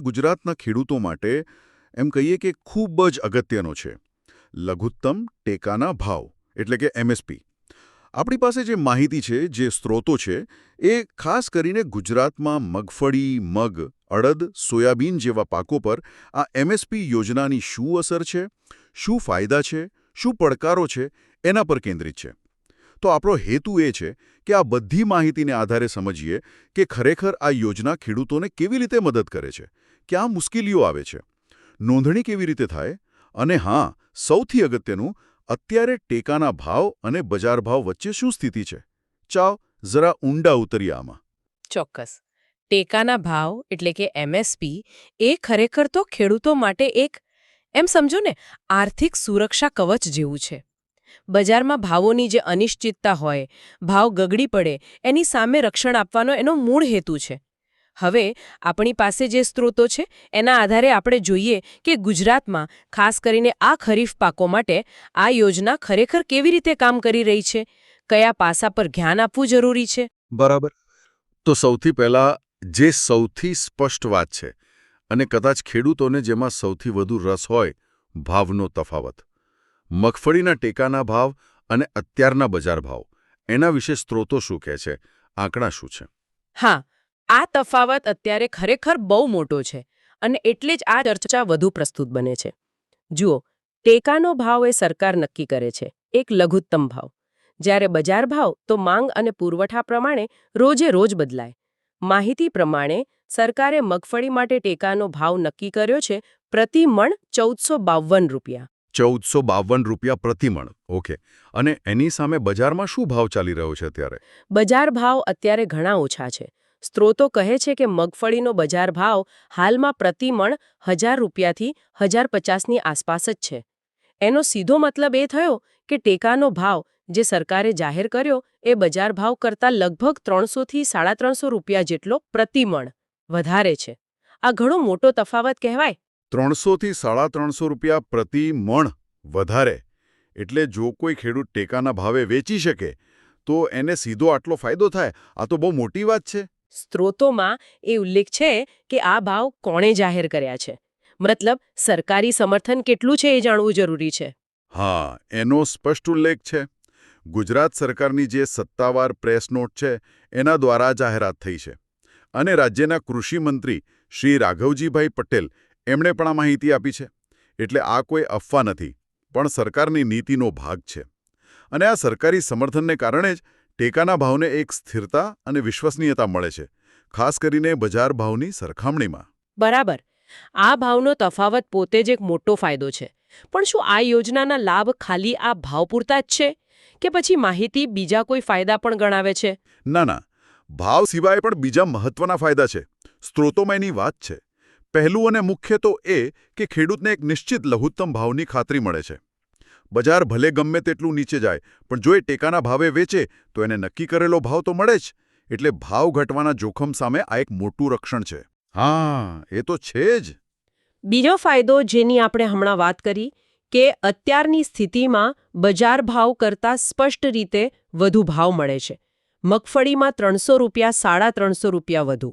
ગુજરાતના ખેડૂતો માટે એમ કહીએ કે ખૂબ જ અગત્યનો છે. લઘુત્તમ ટેકાના ભાવ, એટલે કે એમએસપી. આપણી પાસે જે માહિતી છે, જે સ્ત્રોતો છે, એ ખાસ કરીને ગુજરાતમાં મગફળી, મગ, અડદ, સોયાબીન જેવા પાકો પર આ એમએસપી યોજનાની શું અસર છે, શું ફાયદા છે, શું પડકારો છે, એના પર કેન્દ્રિત છે. તો આપણો હેતુ એ છે કે આ બધી માહિતીને આધારે સમજીએ કે ખરેખર આ યોજના ખેડૂતોને કેવી રીતે મદદ કરે છે, ક્યાં મુશ્કેલીઓ આવે છે, નોંધણી કેવી રીતે થાય અને હા, સૌથી અગત્યનું, અત્યારે ટેકાના ભાવ અને બજાર ભાવ વચ્ચે શું સ્થિતિ છે? ચાવ, જરા ઊંડા ઉતરીએ આમાં. ચોક્કસ. ટેકાના ભાવ એટલે કે એમએસપી એ ખરેખર તો ખેડૂતો માટે એક, એમ સમજો ને આર્થિક સુરક્ષા કવચ જેવું છે. બજારમાં ભાવોની જે અનિશ્ચિતતા હોય, ભાવ ગગડી પડે, એની સામે રક્ષણ આપવાનો એનો મૂળ હેતુ છે. હવે, આપણી પાસે જે સ્ત્રોતો છે, એના આધારે આપણે જોઈએ કે ગુજરાતમાં, ખાસ કરીને આ ખરીફ પાકો માટે, આ યોજના ખરેખર કેવી રીતે કામ કરી રહી છે? કયા પાસા પર ધ્યાન આપવું જરૂરી છે? બરાબર. તો સૌથી પહેલા, જે સૌથી સ્પષ્ટ વાત છે, અને કદાચ ખેડૂતોને જેમાં સૌથી વધુ રસ હોય, ભાવનો તફાવત. મગફળીના ટેકાના ભાવ અને અત્યારના બજાર ભાવ. એના વિશે સ્ત્રોતો શું કહે છે? આંકડા શું છે? હા, આ તફાવત અત્યારે ખરેખર બહુ મોટો છે અને એટલે જ આ ચર્ચા વધુ પ્રસ્તુત બને છે. જુઓ, ટેકાનો ભાવ એ સરકાર નક્કી કરે છે, એક લઘુત્તમ ભાવ. જ્યારે બજાર ભાવ તો માંગ અને પુરવઠા પ્રમાણે રોજે રોજ બદલાય. માહિતી પ્રમાણે, સરકારે મગફળી માટે ટેકાનો ભાવ નક્કી કર્યો છે પ્રતિ મણ ચૌદસો બાવન રૂપિયા. ચૌદસો બાવન રૂપિયા પ્રતિમણ. ઓકે. અને એની સામે બજારમાં શું ભાવ ચાલી રહ્યો છે અત્યારે? બજાર ભાવ અત્યારે ઘણા ઓછા છે. સ્ત્રોતો કહે છે કે મગફળીનો બજાર ભાવ હાલમાં પ્રતિમણ હજાર રૂપિયાથી હજાર પચાસની આસપાસ જ છે. એનો સીધો મતલબ એ થયો કે ટેકાનો ભાવ જે સરકારે જાહેર કર્યો એ બજાર ભાવ કરતાં લગભગ ત્રણસોથી સાડા ત્રણસો રૂપિયા જેટલો પ્રતિમણ વધારે છે. આ ઘણો મોટો તફાવત કહેવાય. ત્રણસોથી સાડા ત્રણસો રૂપિયા પ્રતિ મણ વધારે. એટલે જો કોઈ ખેડૂત ટેકાના ભાવે વેચી શકે તો એને સીધો આટલો ફાયદો થાય? આ તો બહુ મોટી વાત છે. સ્ત્રોતોમાં એ ઉલ્લેખ છે કે આ ભાવ કોણે જાહેર કર્યા છે? મતલબ સરકારી સમર્થન કેટલું છે એ જાણવું જરૂરી છે? હા એનો સ્પષ્ટ ઉલ્લેખ છે. ગુજરાત સરકારની જે સત્તાવાર પ્રેસ નોટ છે એના દ્વારા જાહેરાત થઈ છે. અને રાજ્યના કૃષિ મંત્રી શ્રી રાઘવજીભાઈ પટેલ એમણે પણ આ માહિતી આપી છે. એટલે આ કોઈ અફવા નથી પણ સરકારની નીતિનો ભાગ છે. અને આ સરકારી સમર્થનને કારણે જ ટેકાના ભાવને એક સ્થિરતા અને વિશ્વસનીયતા મળે છે ખાસ કરીને બજાર ભાવની સરખામણીમાં. બરાબર. આ ભાવનો તફાવત પોતે જ એક મોટો ફાયદો છે. પણ શું આ યોજનાના લાભ ખાલી આ ભાવ પૂરતા જ છે? કે પછી માહિતી બીજા કોઈ ફાયદા પણ ગણાવે છે? ના ના. ભાવ સિવાય પણ બીજા મહત્વના ફાયદા છે. સ્ત્રોતોમાં એની વાત છે. પહેલું અને મુખ્ય તો એ કે ખેડૂતને એક નિશ્ચિત લઘુત્તમ ભાવની ખાતરી મળે છે. બજાર ભલે ગમે તેટલું નીચે જાય, પણ જો એ ટેકાના ભાવે વેચે, તો એને નક્કી કરેલો ભાવ તો મળે જ, એટલે ભાવ ઘટવાના જોખમ સામે આ એક મોટું રક્ષણ છે. હા, એ તો છે જ. બીજો ફાયદો જેની આપણે હમણાં વાત કરી, કે અત્યારની સ્થિતિમાં બજાર ભાવ કરતાં સ્પષ્ટ રીતે વધુ ભાવ મળે છે. મગફળીમાં ત્રણસો રૂપિયા, સાડા ત્રણસો રૂપિયા વધુ.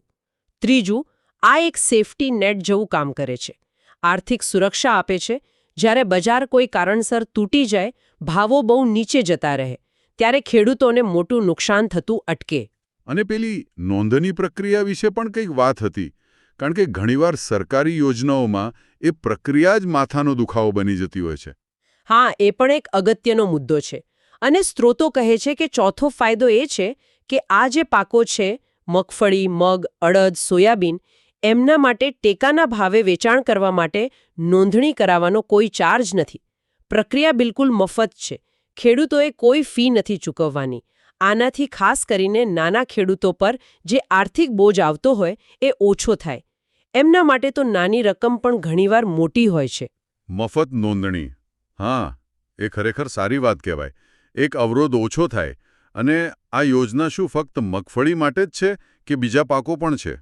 ત્રીજું આ એક સેફટી નેટ જેવું કામ કરે છે. આર્થિક સુરક્ષા આપે છે. જ્યારે બજાર કોઈ કારણસર તૂટી જાય ભાવો બહુ નીચે જતા રહે. ત્યારે ખેડૂતોને મોટું નુકસાન થતું અટકે. અને પેલી નોંધણી પ્રક્રિયા વિશે પણ કંઈક વાત હતી. કારણ કે ઘણીવાર સરકારી યોજનાઓમાં એ પ્રક્રિયા જ માથાનો દુખાવો બની જતી હોય છે. હા એ પણ એક અગત્યનો મુદ્દો છે. અને સ્ત્રોતો કહે છે કે ચોથો ફાયદો એ છે કે આ જે પાકો છે મગફળી મગ અડદ સોયાબીન એમના માટે ટેકાના ભાવે વેચાણ કરવા માટે નોંધણી કરાવવાનો કોઈ ચાર્જ નથી. પ્રક્રિયા બિલકુલ મફત છે. ખેડૂતોએ કોઈ ફી નથી ચૂકવવાની. આનાથી ખાસ કરીને નાના ખેડૂતો પર જે આર્થિક બોજ આવતો હોય એ ઓછો થાય. એમના માટે તો નાની રકમ પણ ઘણીવાર મોટી હોય છે. મફત નોંધણી. હા એ ખરેખર સારી વાત કહેવાય. એક અવરોધ ઓછો થાય અને આ યોજના શું ફક્ત મગફળી માટે જ છે કે બીજા પાકો પણ છે?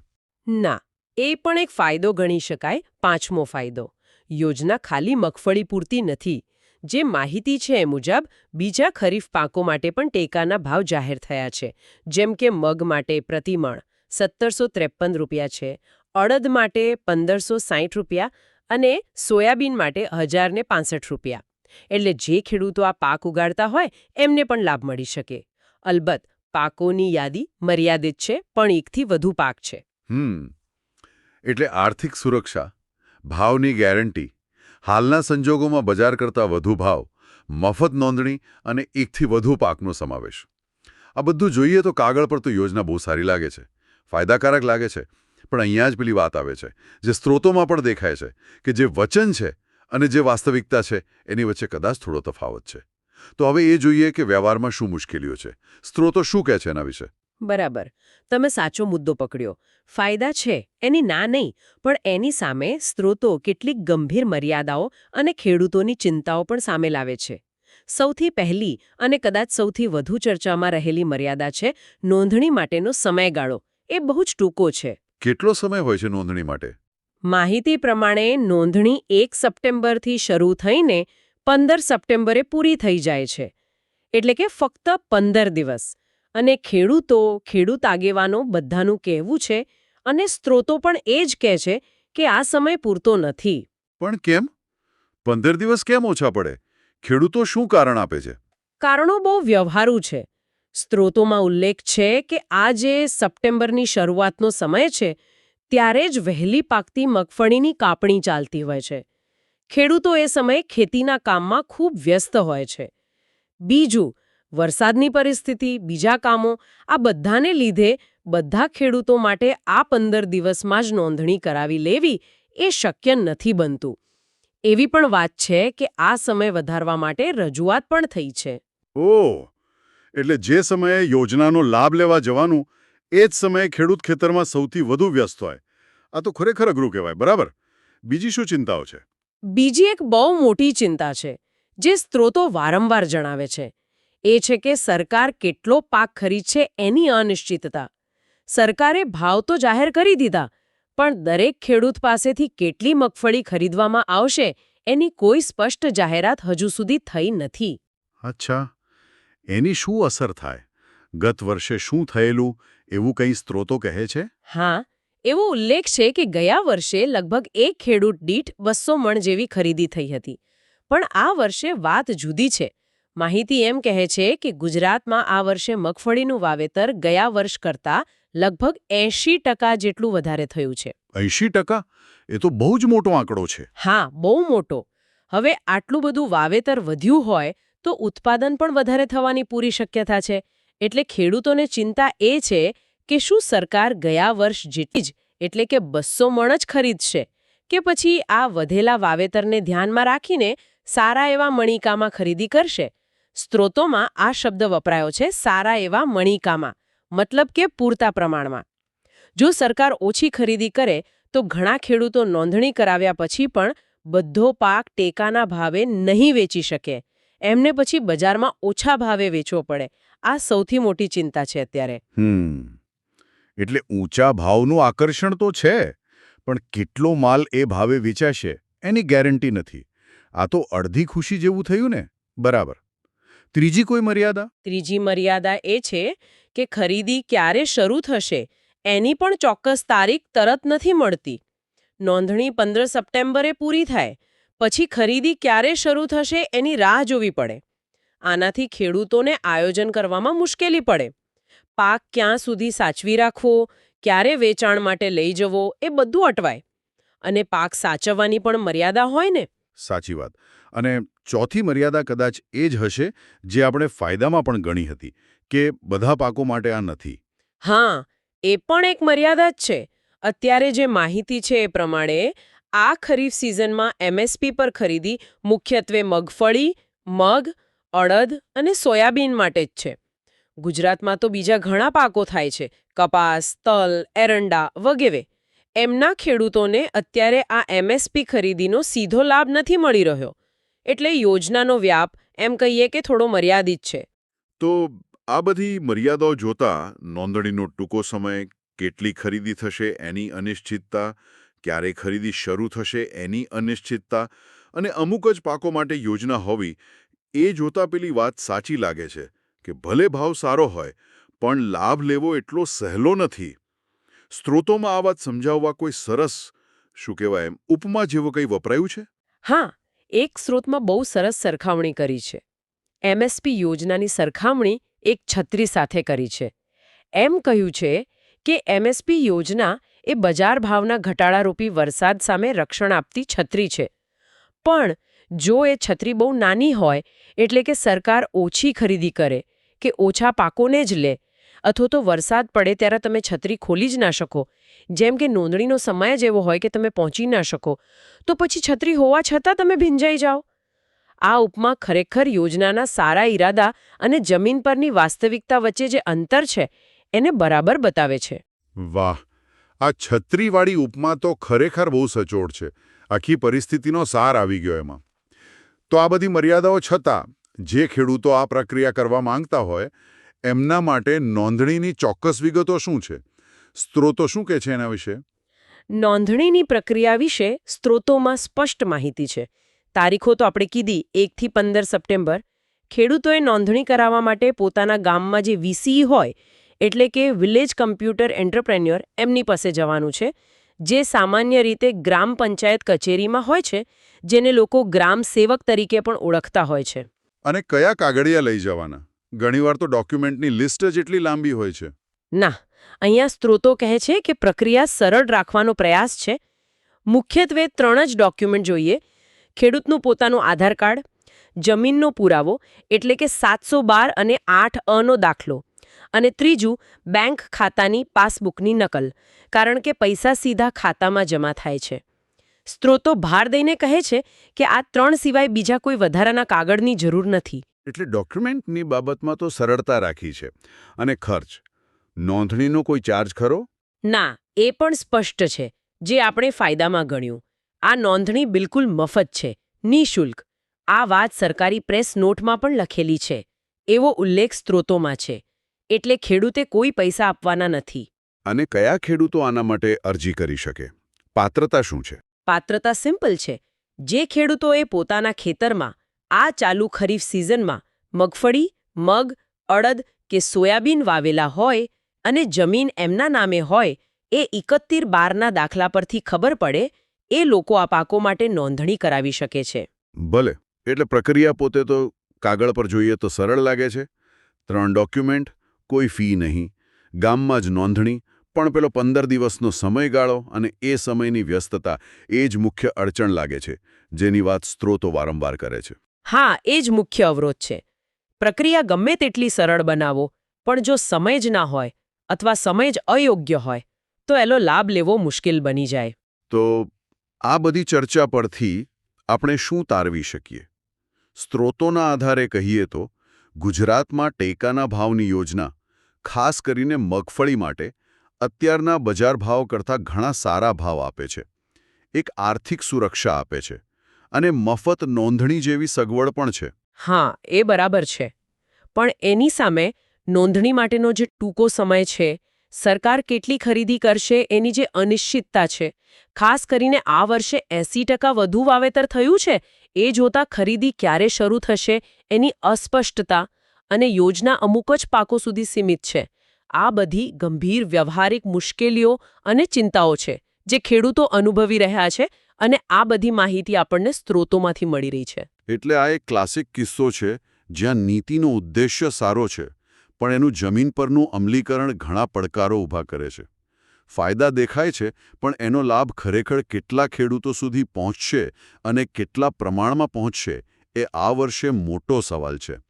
ના. એ પણ એક ફાયદો ગણી શકાય, પાંચમો ફાયદો. યોજના ખાલી મગફળી પૂરતી નથી. જે માહિતી છે એ મુજબ, બીજા ખરીફ પાકો માટે પણ ટેકાના ભાવ જાહેર થયા છે. જેમ કે મગ માટે પ્રતિમણ સત્તરસો ત્રેપન રૂપિયા છે, અડદ માટે પંદરસો સાહીઠ રૂપિયા અને સોયાબીન માટે હજારને પાંસઠ રૂપિયા. એટલે જે ખેડૂતો આ પાક ઉગાડતા હોય, એમને પણ લાભ મળી શકે. અલબત્ત, પાકોની યાદી મર્યાદિત છે, પણ એકથી વધુ પાક છે. હમ. એટલે આર્થિક સુરક્ષા, ભાવની ગેરંટી, હાલના સંજોગોમાં બજાર કરતાં વધુ ભાવ, મફત નોંધણી અને એકથી વધુ પાકનો સમાવેશ. આ બધું જોઈએ તો કાગળ પર તો યોજના બહુ સારી લાગે છે, ફાયદાકારક લાગે છે, પણ અહીંયા જ પેલી વાત આવે છે, જે સ્ત્રોતોમાં પણ દેખાય છે, કે જે વચન છે અને જે વાસ્તવિકતા છે, એની વચ્ચે કદાચ થોડો તફાવત છે. તો હવે એ જોઈએ કે વ્યવહારમાં શું મુશ્કેલીઓ છે, સ્ત્રોતો શું કહે છે એના વિશે? બરાબર. તમે સાચો મુદ્દો પકડ્યો. ફાયદા છે એની ના નહીં પણ એની સામે સ્ત્રોતો કેટલીક ગંભીર મર્યાદાઓ અને ખેડૂતોની ચિંતાઓ પણ સામે લાવે છે. સૌથી પહેલી અને કદાચ સૌથી વધુ ચર્ચામાં રહેલી મર્યાદા છે નોંધણી માટેનો સમયગાળો. એ બહુ જ ટૂંકો છે. કેટલો સમય હોય છે નોંધણી માટે? માહિતી પ્રમાણે નોંધણી એક સપ્ટેમ્બરથી શરૂ થઈને પંદર સપ્ટેમ્બરે પૂરી થઈ જાય છે. એટલે કે ફક્ત પંદર દિવસ. અને ખેડૂતો ખેડૂત આગેવાનો બધાનું કહેવું છે અને સ્ત્રોતો પણ એ જ કહે છે કે આ સમય પૂરતો નથી. પણ કેમ? પંદર દિવસ કેમ ઓછા પડે? ખેડૂતો શું કારણ આપે છે? કારણો બહુ વ્યવહારુ છે. સ્ત્રોતોમાં ઉલ્લેખ છે કે આ જે સપ્ટેમ્બરની શરૂઆતનો સમય છે ત્યારે જ વહેલી પાકતી મગફળીની કાપણી ચાલતી હોય છે. ખેડૂતો એ સમયે ખેતીના કામમાં ખૂબ વ્યસ્ત હોય છે. બીજું વરસાદની પરિસ્થિતિ બીજા કામો આ બધાને લીધે બધા ખેડૂતો માટે આ પંદર દિવસમાં જ નોંધણી કરાવી લેવી એ શક્ય નથી બનતું. એવી પણ વાત છે કે આ સમય વધારવા માટે રજૂઆત પણ થઈ છે. ઓહ એટલે જે સમયે યોજનાનો લાભ લેવા જવાનું એ જ સમયે ખેડૂત ખેતરમાં સૌથી વધુ વ્યસ્ત હોય. આ તો ખરેખર અઘરું કહેવાય બરાબર? બીજી શું ચિંતાઓ છે? બીજી એક બહુ મોટી ચિંતા છે જે સ્ત્રોતો વારંવાર જણાવે છે. એ છે કે સરકાર કેટલો પાક ખરીદશે એની અનિશ્ચિતતા. સરકારે ભાવ તો જાહેર કરી દીધા પણ દરેક ખેડૂત પાસેથી કેટલી મગફળી ખરીદવામાં આવશે એની કોઈ સ્પષ્ટ જાહેરાત હજુ સુધી થઈ નથી. અચ્છા. એની શું અસર થાય? ગત વર્ષે શું થયેલું? એવું કંઈ સ્ત્રોતો કહે છે? હા એવો ઉલ્લેખ છે કે ગયા વર્ષે લગભગ એક ખેડૂત દીઠ બસો મણ જેવી ખરીદી થઈ હતી. પણ આ વર્ષે વાત જુદી છે. માહિતી એમ કહે છે કે ગુજરાતમાં આ વર્ષે મગફળીનું વાવેતર ગયા વર્ષ કરતાં લગભગ એંશી ટકા જેટલું વધારે થયું છે. એંશી ટકા? એ તો બહુ જ મોટો આંકડો છે. હા બહુ મોટો. હવે આટલું બધું વાવેતર વધ્યું હોય તો ઉત્પાદન પણ વધારે થવાની પૂરી શક્યતા છે. એટલે ખેડૂતોને ચિંતા એ છે કે શું સરકાર ગયા વર્ષ જેટલી જ એટલે કે બસો મણ જ ખરીદશે? કે પછી આ વધેલા વાવેતરને ધ્યાનમાં રાખીને સારા એવા મણિકામાં ખરીદી કરશે? સ્ત્રોતોમાં આ શબ્દ વપરાયો છે, સારા એવા મણિકામાં, મતલબ કે પૂરતા પ્રમાણમાં. જો સરકાર ઓછી ખરીદી કરે, તો ઘણા ખેડૂતો નોંધણી કરાવ્યા પછી પણ બધો પાક ટેકાના ભાવે નહીં વેચી શકે. એમને પછી બજારમાં ઓછા ભાવે વેચવો પડે. આ સૌથી મોટી ચિંતા છે અત્યારે. એટલે ઊંચા ભાવનું આકર્ષણ તો છે, પણ કેટલો માલ એ ભાવે વેચાશે એની ગેરંટી નથી. આ તો અડધી ખુશી જેવું થયું ને. બરાબર. ત્રીજી કોઈ મર્યાદા? ત્રીજી મર્યાદા એ છે કે ખરીદી ક્યારે શરૂ થશે એની પણ ચોક્કસ તારીખ તરત નથી મળતી. નોંધણી પંદર સપ્ટેમ્બરે પૂરી થાય પછી ખરીદી ક્યારે શરૂ થશે એની રાહ જોવી પડે. આનાથી ખેડૂતોને આયોજન કરવામાં મુશ્કેલી પડે. પાક ક્યાં સુધી સાચવી રાખવો ક્યારે વેચાણ માટે લઈ જવો એ બધું અટવાય. અને પાક સાચવવાની પણ મર્યાદા હોય ને? સાચી વાત. અને ચોથી મર્યાદા કદાચ એ જ હશે જે આપણે ફાયદામાં પણ ગણી હતી, કે બધા પાકો માટે આ નથી. હા, એ પણ એક મર્યાદા જ છે. અત્યારે જે માહિતી છે એ પ્રમાણે આ ખરીફ સિઝનમાં એમએસપી પર ખરીદી મુખ્યત્વે મગફળી, મગ, અડદ અને સોયાબીન માટે જ છે. ગુજરાતમાં તો બીજા ઘણા પાકો થાય છે, કપાસ, તલ, એરંડા વગેરે. એમના ખેડૂતોને અત્યારે આ એમએસપી ખરીદીનો સીધો લાભ નથી મળી રહ્યો. એટલે યોજનાનો વ્યાપ એમ કહીએ કે થોડો મર્યાદિત છે. તો આ બધી મર્યાદાઓ જોતા નોંધણીનો ટૂંકો સમય કેટલી ખરીદી થશે એની અનિશ્ચિતતા ક્યારે ખરીદી શરૂ થશે એની અનિશ્ચિતતા અને અમુક જ પાકો માટે યોજના હોવી એ જોતા પેલી વાત સાચી લાગે છે કે ભલે ભાવ સારો હોય પણ લાભ લેવો એટલો સહેલો નથી. સ્ત્રોતોમાં આ વાત સમજાવવા કોઈ સરસ શું કહેવાય એમ ઉપમા જેવું કંઈ વપરાયું છે? હા એક સ્ત્રોતમાં બહુ સરસ સરખામણી કરી છે. એમએસપી યોજનાની સરખામણી એક છત્રી સાથે કરી છે. એમ કહ્યું છે કે એમએસપી યોજના એ બજાર ભાવના ઘટાડારૂપી વરસાદ સામે રક્ષણ આપતી છત્રી છે. પણ જો એ છત્રી બહુ નાની હોય, એટલે કે સરકાર ઓછી ખરીદી કરે, કે ઓછા પાકોને જ લે અથવા તો વરસાદ પડે ત્યારે તમે છત્રી ખોલી જ ના શકો. જેમ કે નોંધણીનો સમય જ એવો હોય કે તમે પહોંચી ના શકો. તો પછી છત્રી હોવા છતાં તમે ભીંજાઈ જાઓ. આ ઉપમા ખરેખર યોજનાના સારા ઈરાદા અને જમીન પરની વાસ્તવિકતા વચ્ચે જે અંતર છે, એને બરાબર બતાવે છે. વાહ! આ છત્રીવાળી ઉપમા તો ખરેખર બહુ સચોટ છે. આખી પરિસ્થિતિનો સાર આવી ગયો એમાં. તો આ બધી મર્યાદાઓ છતાં, જે ખેડૂતો આ પ્રક્રિયા કરવા માંગતા હોય એમના માટે નોંધણીની ચોક્કસ વિગતો શું છે? સ્ત્રોતો શું કહે છે એના વિશે? નોંધણીની પ્રક્રિયા વિશે સ્ત્રોતોમાં સ્પષ્ટ માહિતી છે. તારીખો તો આપણે કીધી એકથી પંદર સપ્ટેમ્બર. ખેડૂતોએ નોંધણી કરાવવા માટે પોતાના ગામમાં જે વીસી હોય એટલે કે વિલેજ કમ્પ્યુટર એન્ટરપ્રેન્યોર એમની પાસે જવાનું છે. જે સામાન્ય રીતે ગ્રામ પંચાયત કચેરીમાં હોય છે જેને લોકો ગ્રામ સેવક તરીકે પણ ઓળખતા હોય છે. અને કયા કાગળિયા લઈ જવાના? ઘણીવાર તો ડોક્યુમેન્ટની લિસ્ટ જ એટલી લાંબી હોય છે. ના, અહીંયા સ્ત્રોતો કહે છે કે પ્રક્રિયા સરળ રાખવાનો પ્રયાસ છે. મુખ્યત્વે ત્રણ જ ડોક્યુમેન્ટ જોઈએ. ખેડૂતનું પોતાનું આધાર કાર્ડ, જમીનનો પુરાવો, એટલે કે સાતસો અને આઠ અનો દાખલો. અને ત્રીજું બેંક ખાતાની પાસબુકની નકલ, કારણ કે પૈસા સીધા ખાતામાં જમા થાય છે. સ્ત્રોતો ભાર દઈને કહે છે કે આ ત્રણ સિવાય બીજા કોઈ વધારાના કાગળની જરૂર નથી. એટલે ડોક્યુમેન્ટની બાબતમાં તો સરળતા રાખી છે. અને ખર્ચ. નોંધણીનો કોઈ ચાર્જ ખરો? ના એ પણ સ્પષ્ટ છે જે આપણે ફાયદામાં ગણ્યું. આ નોંધણી બિલકુલ મફત છે નિઃશુલ્ક. આ વાત સરકારી પ્રેસ નોટમાં પણ લખેલી છે. એવો ઉલ્લેખ સ્ત્રોતોમાં છે. એટલે ખેડૂતે કોઈ પૈસા આપવાના નથી. અને કયા ખેડૂતો આના માટે અરજી કરી શકે? પાત્રતા શું છે? પાત્રતા સિમ્પલ છે. જે ખેડૂતોએ પોતાના ખેતરમાં આ ચાલુ ખરીફ સિઝનમાં મગફળી, મગ, અડદ કે સોયાબીન વાવેલા હોય અને જમીન એમના નામે હોય એ એકત્રીર બારના દાખલા પરથી ખબર પડે, એ લોકો આ પાકો માટે નોંધણી કરાવી શકે છે. ભલે, એટલે પ્રક્રિયા પોતે તો કાગળ પર જોઈએ તો સરળ લાગે છે. ત્રણ ડોક્યુમેન્ટ, કોઈ ફી નહીં, ગામમાં જ નોંધણી, પણ પેલો પંદર દિવસનો સમયગાળો અને એ સમયની વ્યસ્તતા એ જ મુખ્ય અડચણ લાગે છે, જેની વાત સ્ત્રોતો વારંવાર કરે છે. હા, એ જ મુખ્ય અવરોધ છે. પ્રક્રિયા ગમે તેટલી સરળ બનાવો, પણ જો સમય જ ના હોય અથવા સમય જ અયોગ્ય હોય, તો એનો લાભ લેવો મુશ્કેલ બની જાય. તો આ બધી ચર્ચા પરથી આપણે શું તારવી શકીએ? સ્ત્રોતોના આધારે કહીએ તો, ગુજરાતમાં ટેકાના ભાવની યોજના, ખાસ કરીને મગફળી માટે, અત્યારના બજાર ભાવ કરતાં ઘણા સારા ભાવ આપે છે. એક આર્થિક સુરક્ષા આપે છે. અને મફત નોંધણી જેવી સગવડ પણ છે. હા, એ બરાબર છે. પણ એની સામે નોંધણી માટેનો જે ટૂંકો સમય છે, સરકાર કેટલી ખરીદી કરશે એની જે અનિશ્ચિતતા છે, ખાસ કરીને આ વર્ષે એસી વધુ વાવેતર થયું છે, એ જોતા ખરીદી ક્યારે શરૂ થશે એની અસ્પષ્ટતા અને યોજના અમુક જ પાકો સુધી સીમિત છે. આ બધી ગંભીર વ્યવહારિક મુશ્કેલીઓ અને ચિંતાઓ છે, જે ખેડૂતો અનુભવી રહ્યા છે અને આ બધી માહિતી આપણને સ્ત્રોતોમાંથી મળી રહી છે. એટલે આ એક ક્લાસિક કિસ્સો છે જ્યાં નીતિનો ઉદ્દેશ્ય સારો છે પણ એનું જમીન પરનું અમલીકરણ ઘણા પડકારો ઊભા કરે છે. ફાયદા દેખાય છે પણ એનો લાભ ખરેખર કેટલા ખેડૂતો સુધી પહોંચશે અને કેટલા પ્રમાણમાં પહોંચશે એ આ વર્ષે મોટો સવાલ છે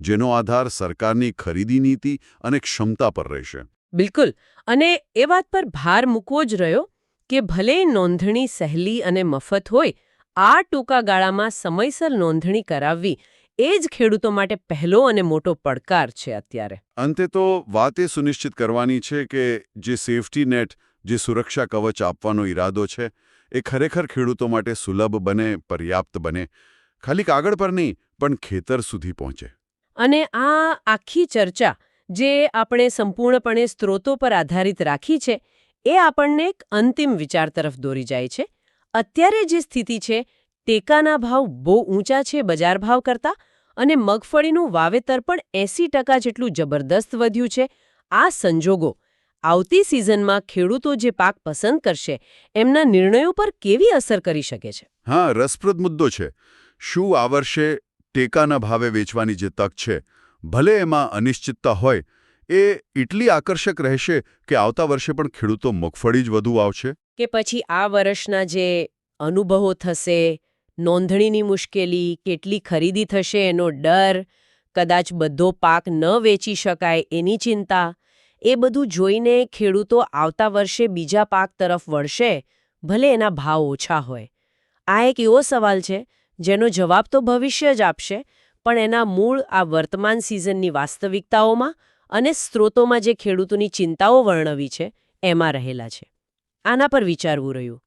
જેનો આધાર સરકારની ખરીદી નીતિ અને ક્ષમતા પર રહેશે. બિલકુલ. અને એ વાત પર ભાર મૂકવો જ રહ્યો કે ભલે નોંધણી સહેલી અને મફત હોય આ ટૂંકા ગાળામાં સમયસર નોંધણી કરાવવી એ જ ખેડૂતો માટે પહેલો અને મોટો પડકાર છે અત્યારે. અંતે તો વાત એ સુનિશ્ચિત કરવાની છે કે જે સેફટી નેટ જે સુરક્ષા કવચ આપવાનો ઈરાદો છે એ ખરેખર ખેડૂતો માટે સુલભ બને પર્યાપ્ત બને. ખાલી કાગળ પર નહીં પણ ખેતર સુધી પહોંચે. અને આ આખી ચર્ચા જે આપણે સંપૂર્ણપણે સ્ત્રોતો પર આધારિત રાખી છે એ આપણને એક અંતિમ વિચાર તરફ દોરી જાય છે. અત્યારે જે સ્થિતિ છે, ટેકાના ભાવ બહુ ઊંચા છે બજાર ભાવ કરતાં અને મગફળીનું વાવેતર પણ એંસી જેટલું જબરદસ્ત વધ્યું છે. આ સંજોગો આવતી સિઝનમાં ખેડૂતો જે પાક પસંદ કરશે, એમના નિર્ણયો પર કેવી અસર કરી શકે છે? હા, રસપ્રદ મુદ્દો છે. શું આ વર્ષે ટેકાના ભાવે વેચવાની જે તક છે, ભલે એમાં અનિશ્ચિતતા હોય એ એટલી આકર્ષક રહેશે કે આવતા વર્ષે પણ ખેડૂતો મગફળી જ વધુ આવશે કે પછી આ વર્ષના જે અનુભવો થશે, નોંધણીની મુશ્કેલી, કેટલી ખરીદી થશે, એનો ડર, કદાચ બધો પાક ન વેચી શકાય એની ચિંતા, એ બધું જોઈને ખેડૂતો આવતા વર્ષે બીજા પાક તરફ વળશે, ભલે એના ભાવ ઓછા હોય. આ એક એવો સવાલ છે, જેનો જવાબ તો ભવિષ્ય જ આપશે, પણ એના મૂળ આ વર્તમાન સિઝનની વાસ્તવિકતાઓમાં અને સ્ત્રોતોમાં જે ખેડૂતોની ચિંતાઓ વર્ણવી છે એમાં રહેલા છે. આના પર વિચારવું રહ્યું.